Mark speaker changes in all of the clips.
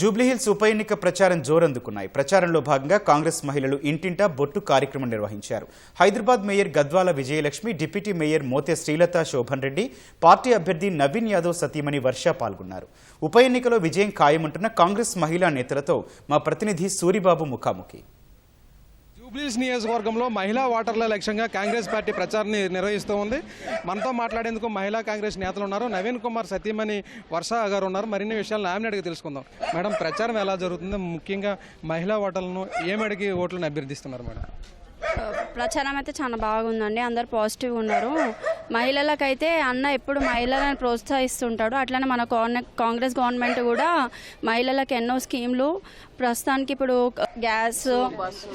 Speaker 1: జూబ్లీహిల్స్ ఉప ఎన్నిక ప్రచారం జోరందుకున్నాయి. ప్రచారంలో భాగంగా కాంగ్రెస్ మహిళలు ఇంటింటా బొట్టు కార్యక్రమం నిర్వహించారు. Hyderabad mayor Gadwal Vijayalakshmi deputy mayor Mothe Srilatha Shobhan Reddy party అభ్యర్థి నవీన్ యాదవ్ సతీమణి వర్ష పాల్గొన్నారు. ఉప ఎన్నికలో విజయం ఖాయమంటున్న కాంగ్రెస్ మహిళా నేతలతో మా ప్రతినిధి సూరిబాబు ముఖాముఖి.
Speaker 2: జూబ్లీస్ నియోజకవర్గంలో మహిళా ఓటర్ల లక్ష్యంగా కాంగ్రెస్ పార్టీ ప్రచారాన్ని నిర్వహిస్తూ ఉంది. మనతో మాట్లాడేందుకు మహిళా కాంగ్రెస్ నేతలు ఉన్నారు. నవీన్ కుమార్ సతీమణి వర్ష గారు ఉన్నారు. మరిన్ని విషయాలు ఆమెను అడిగి తెలుసుకుందాం. మేడం ప్రచారం ఎలా జరుగుతుంది? ముఖ్యంగా మహిళా ఓటర్లను ఏమడిగి అడిగి ఓట్లను అభ్యర్థిస్తున్నారు మేడం?
Speaker 3: ప్రచారం అయితే చాలా బాగుందండి. అందరు పాజిటివ్గా ఉన్నారు. మహిళలకైతే అన్న ఎప్పుడు మహిళలను ప్రోత్సహిస్తుంటాడు. అట్లనే మన కాన్- కాంగ్రెస్ గవర్నమెంట్ కూడా మహిళలకు ఎన్నో స్కీమ్లు. ప్రస్తుతానికి ఇప్పుడు గ్యాస్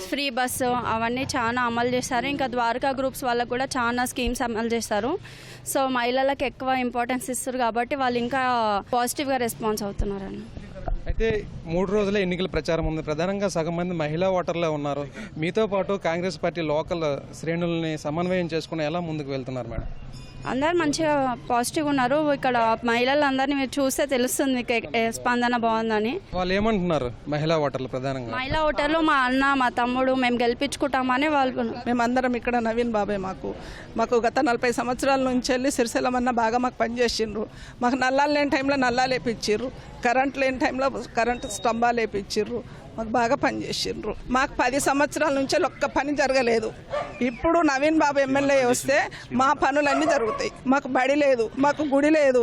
Speaker 3: ఫ్రీ బస్సు అవన్నీ చాలా అమలు చేస్తారు ఇంకా ద్వారకా గ్రూప్స్ వాళ్ళకు కూడా చాలా స్కీమ్స్ అమలు చేస్తారు సో మహిళలకు ఎక్కువ ఇంపార్టెన్స్ ఇస్తారు కాబట్టి వాళ్ళు ఇంకా పాజిటివ్గా రెస్పాన్స్ అవుతున్నారని.
Speaker 2: అయితే మూడు రోజుల ఎన్నికల ప్రచారం ఉంది. ప్రధానంగా సగం మంది మహిళా ఓటర్లే ఉన్నారు. మీతో పాటు కాంగ్రెస్ పార్టీ లోకల్ శ్రేణుల్ని సమన్వయం చేసుకుని ఎలా ముందుకు వెళ్తున్నారు మేడం?
Speaker 3: అందరు మంచిగా పాజిటివ్గా ఉన్నారు. ఇక్కడ మహిళలందరినీ మీరు చూస్తే తెలుస్తుంది మీకు స్పందన బాగుందని.
Speaker 2: వాళ్ళు ఏమంటున్నారు మహిళా ఓటర్లు ప్రధానంగా?
Speaker 3: మహిళా ఓటర్లు మా అన్న మా తమ్ముడు మేము గెలిపించుకుంటామని వాళ్ళు
Speaker 4: మేమందరం ఇక్కడ నవీన్ బాబాయ్ మాకు. మాకు గత నలభై సంవత్సరాల నుంచి వెళ్ళి సిరిసిల్లమన్న బాగా మాకు పనిచేసిండ్రు. మాకు నల్లాలు లేని టైంలో నల్లాలు వేపించిర్రు. కరెంట్ లేని టైంలో కరెంట్ స్తంభాలు వేపించిర్రు మాకు బాగా పనిచేసిండ్రు మాకు పది సంవత్సరాల నుంచి ఒక్క పని జరగలేదు. ఇప్పుడు నవీన్ బాబు ఎమ్మెల్యే వస్తే మా పనులన్నీ జరుగుతాయి. మాకు బడి లేదు మాకు గుడి లేదు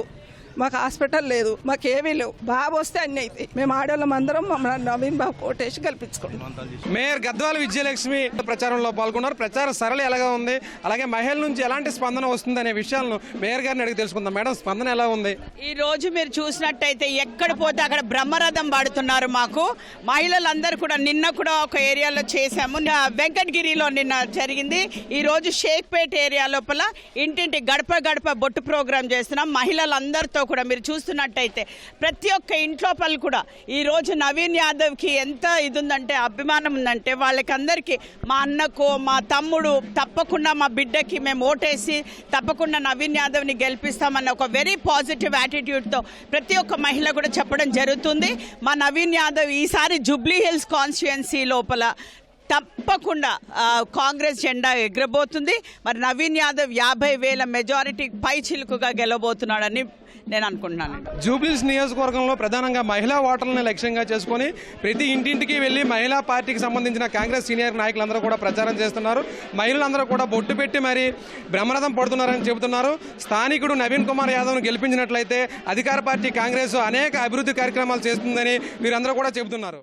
Speaker 4: మాకు హాస్పిటల్ లేదు మాకు ఏమీ లేవు. బాబు వస్తే అన్నీ అవుతాయి మేము ఆడవాళ్ళం అందరం మమ్మల్ని నవీన్ బాబు కోటేసి గెలిపించుకుంటాం
Speaker 2: మేయర్ గద్వాల విజయలక్ష్మి ప్రచారంలో పాల్గొన్నారు. ప్రచార సరళి ఎలాగా ఉంది? అలాగే మహిళల నుంచి ఎలాంటి స్పందన వస్తుంది అనే విషయాలను మేయర్ గారిని అడిగి తెలుసుకుందాం. మేడం స్పందన ఎలా ఉంది?
Speaker 5: ఈ రోజు మీరు చూసినట్టయితే ఎక్కడ పోతే అక్కడ బ్రహ్మరథం పాడుతున్నారు మాకు. మహిళలందరూ కూడా నిన్న కూడా ఒక ఏరియాలో చేశాము. వెంకటగిరిలో నిన్న జరిగింది. ఈ రోజు షేక్పేట్ ఏరియా లోపల ఇంటింటి గడప గడప బొట్టు ప్రోగ్రాం చేస్తున్నాం. మహిళలందరితో కూడా మీరు చూస్తున్నట్టయితే ప్రతి ఒక్క ఇంట్లోపల కూడా. ఈరోజు నవీన్ యాదవ్కి ఎంత ఇది ఉందంటే అభిమానం ఉందంటే వాళ్ళకందరికీ మా అన్నకు మా తమ్ముడు తప్పకుండా మా బిడ్డకి మేము ఓటేసి తప్పకుండా నవీన్ యాదవ్ని గెలిపిస్తామన్న ఒక వెరీ పాజిటివ్ యాటిట్యూడ్తో ప్రతి ఒక్క మహిళ కూడా చెప్పడం జరుగుతుంది. మా నవీన్ యాదవ్ ఈసారి జూబ్లీ హిల్స్ కాన్స్టిట్యుయెన్సీ లోపల తప్పకుండా కాంగ్రెస్ జెండా ఎగరబోతుంది. మరి నవీన్ యాదవ్ యాభై వేల మెజారిటీ పై చిలుకుగా గెలవబోతున్నాడని నేను అనుకుంటున్నాను.
Speaker 2: జూబ్లీస్ నియోజకవర్గంలో ప్రధానంగా మహిళా ఓటర్లను లక్ష్యంగా చేసుకొని ప్రతి ఇంటింటికి వెళ్ళి మహిళా పార్టీకి సంబంధించిన కాంగ్రెస్ సీనియర్ నాయకులందరూ కూడా ప్రచారం చేస్తున్నారు. మహిళలందరూ కూడా బొట్టు పెట్టి మరి బ్రహ్మరథం పడుతున్నారని చెబుతున్నారు. స్థానికుడు నవీన్ కుమార్ యాదవ్ను గెలిపించినట్లయితే అధికార పార్టీ కాంగ్రెస్ అనేక అభివృద్ధి కార్యక్రమాలు చేస్తుందని వీరందరూ కూడా చెబుతున్నారు.